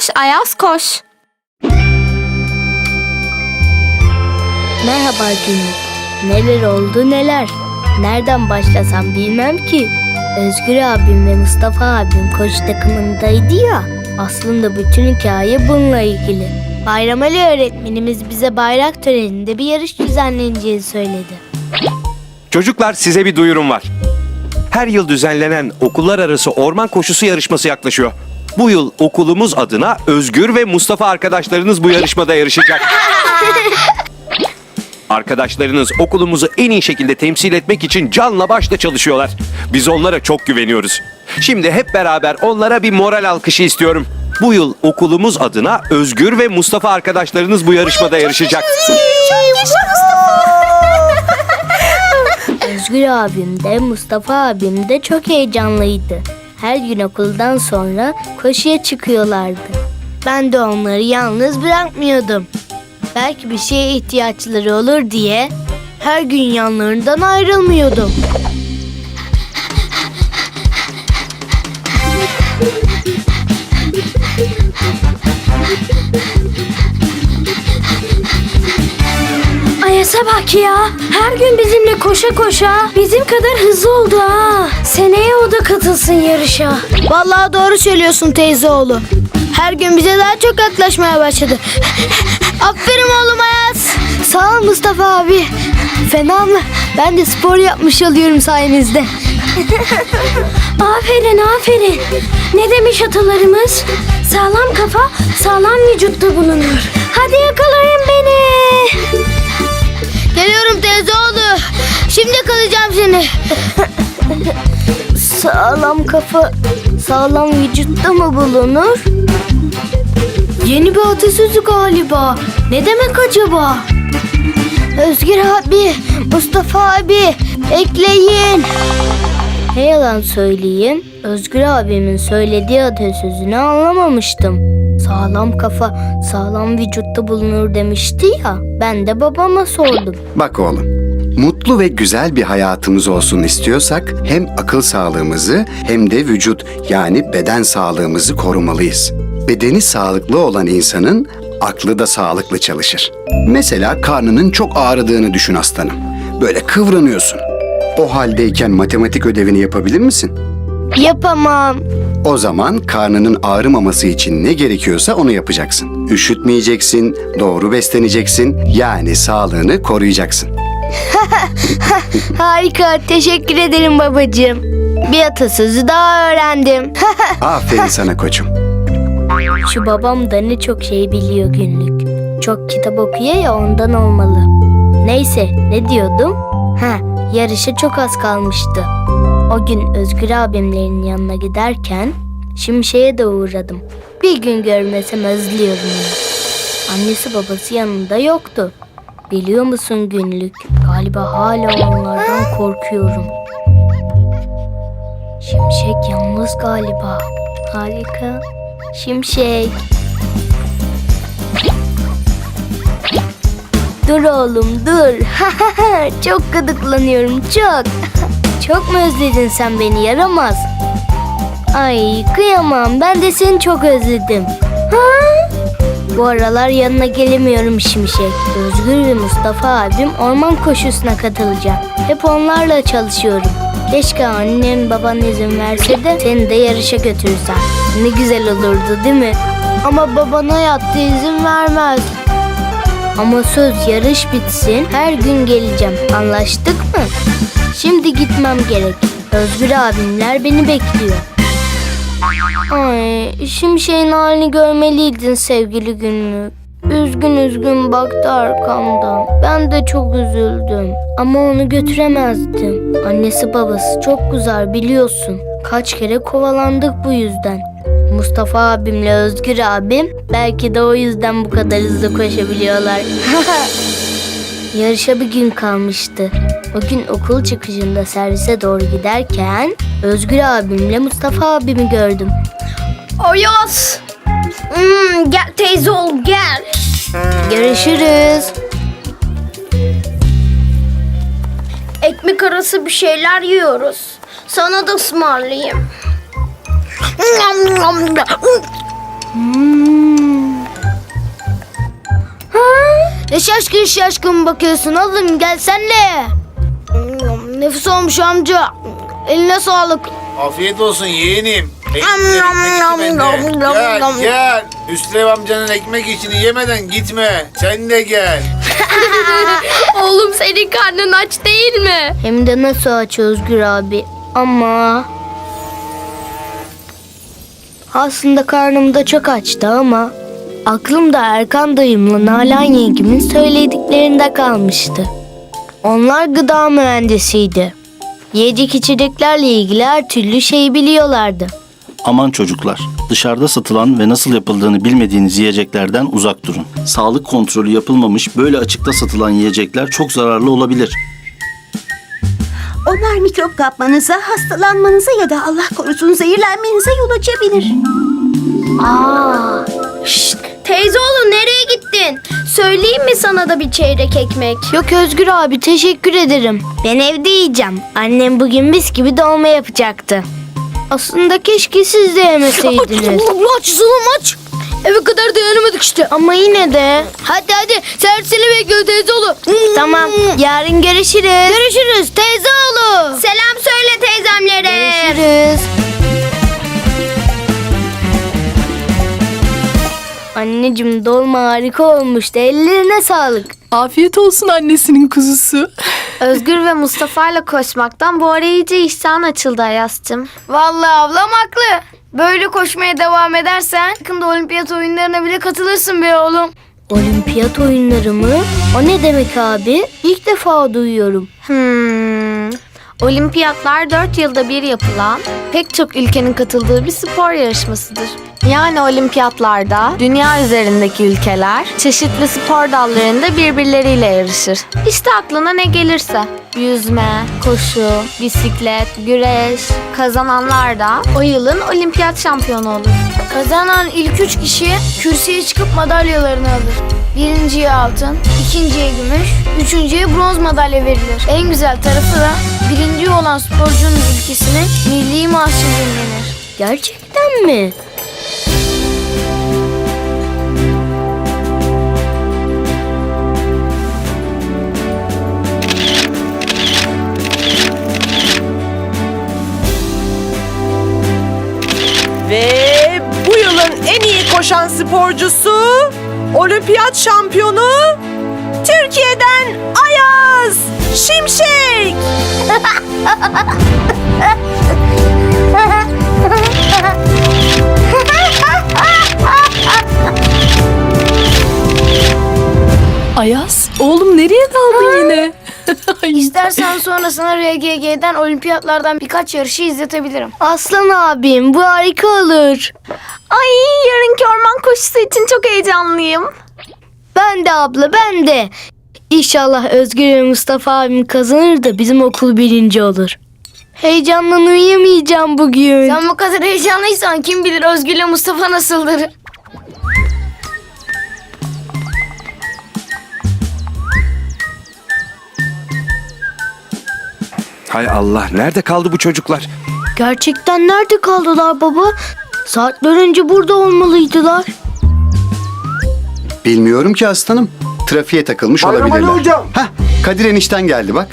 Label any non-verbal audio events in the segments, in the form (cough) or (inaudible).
koş Ayaz koş. Merhaba günlük. Neler oldu neler. Nereden başlasam bilmem ki. Özgür abim ve Mustafa abim koç takımındaydı ya. Aslında bütün hikaye bununla ilgili. Bayram Ali öğretmenimiz bize bayrak töreninde bir yarış düzenleneceğini söyledi. Çocuklar size bir duyurum var. Her yıl düzenlenen okullar arası orman koşusu yarışması yaklaşıyor. Bu yıl okulumuz adına Özgür ve Mustafa arkadaşlarınız bu yarışmada yarışacak. Arkadaşlarınız okulumuzu en iyi şekilde temsil etmek için canla başla çalışıyorlar. Biz onlara çok güveniyoruz. Şimdi hep beraber onlara bir moral alkışı istiyorum. Bu yıl okulumuz adına Özgür ve Mustafa arkadaşlarınız bu yarışmada yarışacak. Özgür abim de Mustafa abim de çok heyecanlıydı. Her gün okuldan sonra koşuya çıkıyorlardı. Ben de onları yalnız bırakmıyordum. Belki bir şeye ihtiyaçları olur diye her gün yanlarından ayrılmıyordum. Ayas'a bak ya. Her gün bizimle koşa koşa bizim kadar hızlı oldu ha. Seneye o da katılsın yarışa. Vallahi doğru söylüyorsun teyze oğlu. Her gün bize daha çok yaklaşmaya başladı. Aferin oğlum Ayaz. Sağ ol Mustafa abi. Fena mı? Ben de spor yapmış oluyorum sayenizde. (laughs) Aferin aferin. Ne demiş atalarımız? Sağlam kafa sağlam vücutta bulunur. Hadi yakalayın beni. Geliyorum teyze oğlu. Şimdi yakalayacağım seni. sağlam kafa sağlam vücutta mı bulunur? Yeni bir atasözü galiba. Ne demek acaba? Özgür abi, Mustafa abi ekleyin. Ne yalan söyleyeyim, Özgür abimin söylediği atasözünü anlamamıştım. Sağlam kafa, sağlam vücutta bulunur demişti ya. Ben de babama sordum. Bak oğlum, mutlu ve güzel bir hayatımız olsun istiyorsak hem akıl sağlığımızı hem de vücut yani beden sağlığımızı korumalıyız. Bedeni sağlıklı olan insanın aklı da sağlıklı çalışır. Mesela karnının çok ağrıdığını düşün aslanım. Böyle kıvranıyorsun. O haldeyken matematik ödevini yapabilir misin? Yapamam. O zaman karnının ağrımaması için ne gerekiyorsa onu yapacaksın. Üşütmeyeceksin, doğru besleneceksin, yani sağlığını koruyacaksın. (laughs) Harika, teşekkür ederim babacığım. Bir atasözü daha öğrendim. (laughs) Aferin sana koçum. Şu babam da ne çok şey biliyor günlük. Çok kitap okuyor ya ondan olmalı. Neyse ne diyordum? Ha yarışa çok az kalmıştı. O gün Özgür abimlerin yanına giderken Şimşek'e de uğradım. Bir gün görmesem özlüyorum onu. Annesi babası yanında yoktu. Biliyor musun günlük? Galiba hala onlardan korkuyorum. Şimşek yalnız galiba. Harika. Şimşek. Dur oğlum dur. (laughs) çok gıdıklanıyorum çok. Çok mu özledin sen beni yaramaz? Ay kıyamam ben de seni çok özledim. Ha? Bu aralar yanına gelemiyorum Şimşek. Özgür ve Mustafa abim orman koşusuna katılacak. Hep onlarla çalışıyorum. Keşke annem baban izin verse de seni de yarışa götürsem. Ne güzel olurdu değil mi? Ama baban hayatta izin vermez. Ama söz yarış bitsin her gün geleceğim. Anlaştık mı? Şimdi gitmem gerek. Özgür abimler beni bekliyor. Ay, şimşeğin halini görmeliydin sevgili günlük. Üzgün üzgün baktı arkamdan. Ben de çok üzüldüm. Ama onu götüremezdim. Annesi babası çok güzel biliyorsun. Kaç kere kovalandık bu yüzden. Mustafa abimle Özgür abim belki de o yüzden bu kadar hızlı koşabiliyorlar. (laughs) Yarışa bir gün kalmıştı. O gün okul çıkışında servise doğru giderken Özgür abimle Mustafa abimi gördüm. Ayas. Hmm, gel teyze ol gel. Görüşürüz. Ekmek arası bir şeyler yiyoruz. Sana da ısmarlayayım. Ne şaşkın şaşkın bakıyorsun oğlum gelsene. Nefis olmuş amca. Eline sağlık. Afiyet olsun yeğenim. Nom, nom, nom, nom, nom, Gel nom. gel. Hüsrev amcanın ekmek işini yemeden gitme. Sen de gel. (laughs) Oğlum senin karnın aç değil mi? Hem de nasıl aç Özgür abi. Ama... Aslında karnım da çok açtı ama... Aklımda Erkan dayımla Nalan yengemin söylediklerinde kalmıştı. Onlar gıda mühendisiydi. Yiyecek içeceklerle ilgili her türlü şeyi biliyorlardı. Aman çocuklar, dışarıda satılan ve nasıl yapıldığını bilmediğiniz yiyeceklerden uzak durun. Sağlık kontrolü yapılmamış böyle açıkta satılan yiyecekler çok zararlı olabilir. Onlar mikrop kapmanıza, hastalanmanıza ya da Allah korusun zehirlenmenize yol açabilir. Teyze oğlum nereye gittin? Söyleyeyim mi sana da bir çeyrek ekmek? Yok Özgür abi teşekkür ederim. Ben evde yiyeceğim. Annem bugün mis gibi dolma yapacaktı. Aslında keşke siz de yemeseydiniz. aç zulüm aç. Eve kadar dayanamadık işte. Ama yine de. Hadi hadi servisini bekliyor teyze oğlu. Tamam yarın görüşürüz. Görüşürüz teyze oğlu. Selam söyle teyzemlere. Görüşürüz. Anneciğim dolma harika olmuştu. Ellerine sağlık. Afiyet olsun annesinin kuzusu. Özgür ve Mustafa ile koşmaktan bu ara iyice iştahın açıldı Ayaz'cığım. Vallahi ablam haklı. Böyle koşmaya devam edersen yakında olimpiyat oyunlarına bile katılırsın be oğlum. Olimpiyat oyunları mı? O ne demek abi? İlk defa duyuyorum. Hmm. Olimpiyatlar 4 yılda bir yapılan pek çok ülkenin katıldığı bir spor yarışmasıdır. Yani olimpiyatlarda dünya üzerindeki ülkeler çeşitli spor dallarında birbirleriyle yarışır. İşte aklına ne gelirse. Yüzme, koşu, bisiklet, güreş. Kazananlar da o yılın olimpiyat şampiyonu olur. Kazanan ilk üç kişi kürsüye çıkıp madalyalarını alır. Birinciye altın, ikinciye gümüş, üçüncüye bronz madalya verilir. En güzel tarafı da birinci olan sporcunun ülkesine milli maaşı denir. Gerçekten mi? Ve bu yılın en iyi koşan sporcusu, olimpiyat şampiyonu Türkiye'den Ayaz Şimşek. Ayaz, oğlum nereye daldın yine? İstersen sonra sana RGG'den olimpiyatlardan birkaç yarışı izletebilirim. Aslan abim bu harika olur. Ay yarınki orman koşusu için çok heyecanlıyım. Ben de abla ben de. İnşallah Özgür ve Mustafa abim kazanır da bizim okul birinci olur. Heyecandan uyuyamayacağım bugün. Sen bu kadar heyecanlıysan kim bilir Özgür ile Mustafa nasıldır? Hay Allah nerede kaldı bu çocuklar? Gerçekten nerede kaldılar baba? Saatler önce burada olmalıydılar. Bilmiyorum ki aslanım. Trafiğe takılmış Bayram Ali olabilirler. hocam. Hah, Kadir enişten geldi bak.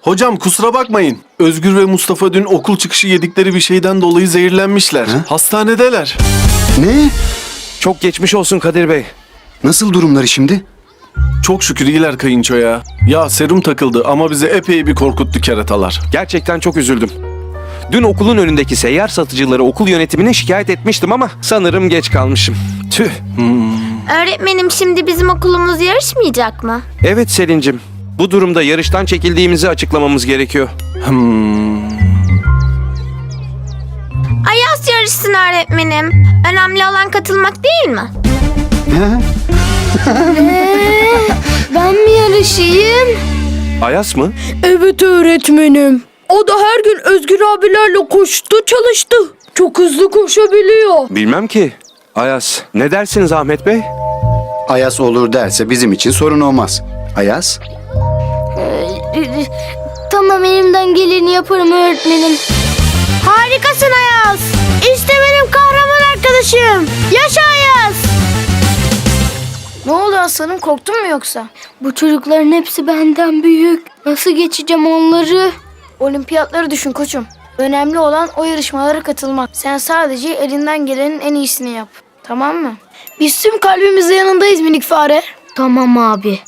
Hocam kusura bakmayın. Özgür ve Mustafa dün okul çıkışı yedikleri bir şeyden dolayı zehirlenmişler. Ha? Hastanedeler. Ne? Çok geçmiş olsun Kadir Bey. Nasıl durumları şimdi? Çok şükür iyiler kayınço ya. Ya serum takıldı ama bize epey bir korkuttu keratalar. Gerçekten çok üzüldüm. Dün okulun önündeki seyyar satıcıları okul yönetimine şikayet etmiştim ama sanırım geç kalmışım. Tüh. Öğretmenim şimdi bizim okulumuz yarışmayacak mı? Evet Selin'cim. Bu durumda yarıştan çekildiğimizi açıklamamız gerekiyor. Hmm. Ayaz yarışsın öğretmenim. Önemli olan katılmak değil mi? Ben mi yarışayım? Ayas mı? Evet öğretmenim. O da her gün Özgür abilerle koştu, çalıştı. Çok hızlı koşabiliyor. Bilmem ki. Ayas. Ne dersiniz Ahmet Bey? Ayas olur derse bizim için sorun olmaz. Ayas? Tamam elimden geleni yaparım öğretmenim. Harikasın Ayaz. İşte benim kahramanım. kardeşim. Yaşa Ayaz. Ne oldu aslanım korktun mu yoksa? Bu çocukların hepsi benden büyük. Nasıl geçeceğim onları? Olimpiyatları düşün koçum. Önemli olan o yarışmalara katılmak. Sen sadece elinden gelenin en iyisini yap. Tamam mı? Biz tüm kalbimizle yanındayız minik fare. Tamam abi.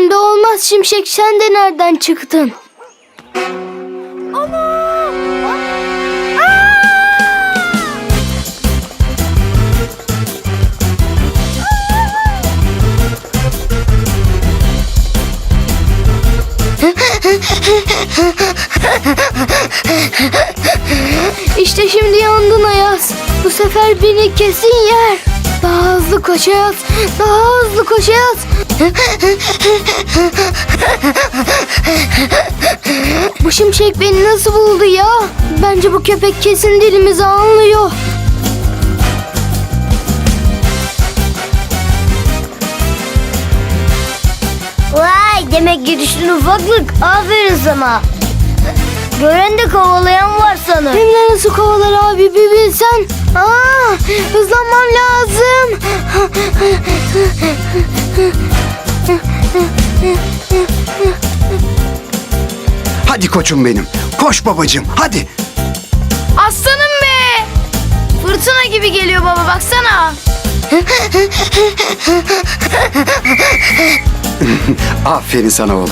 Şimdi olmaz Şimşek sen de nereden çıktın? İşte şimdi yandın Ayaz. Bu sefer beni kesin yer. Daha hızlı koş Ayaz. Daha hızlı koş Ayaz. Bu şimşek beni nasıl buldu ya? Bence bu köpek kesin dilimizi anlıyor. Vay demek girişin ufaklık. Aferin sana. Gören de kovalayan var sana. Hem de nasıl kovalar abi bir bilsen. Aa, hızlanmam lazım. Hadi koçum benim. Koş babacığım hadi. Aslanım be! Fırtına gibi geliyor baba baksana. (laughs) Aferin sana oğlum.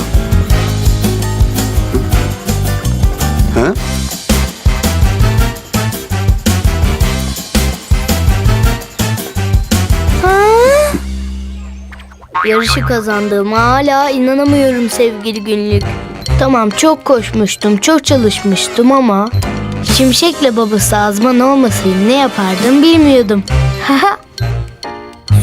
Ha? Yarışı kazandığıma hala inanamıyorum sevgili günlük. Tamam çok koşmuştum, çok çalışmıştım ama... Şimşek'le babası Azman olmasaydı ne yapardım bilmiyordum. (laughs) Haha.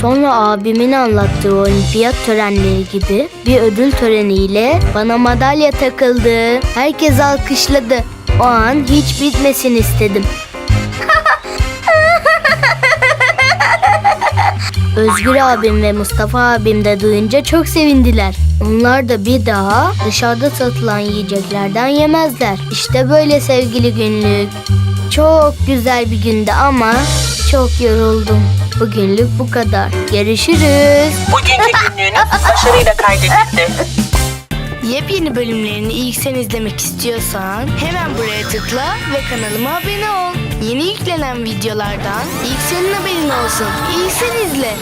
Sonra abimin anlattığı olimpiyat törenleri gibi bir ödül töreniyle bana madalya takıldı. Herkes alkışladı. O an hiç bitmesin istedim. Özgür abim ve Mustafa abim de duyunca çok sevindiler. Onlar da bir daha dışarıda satılan yiyeceklerden yemezler. İşte böyle sevgili günlük. Çok güzel bir gündü ama çok yoruldum. Bugünlük bu kadar. Görüşürüz. Bugünkü günlüğünüz başarıyla kaydedildi. Yepyeni bölümlerini ilk sen izlemek istiyorsan hemen buraya tıkla ve kanalıma abone ol. Yeni yüklenen videolardan ilk senin haberin olsun. İlk sen izle.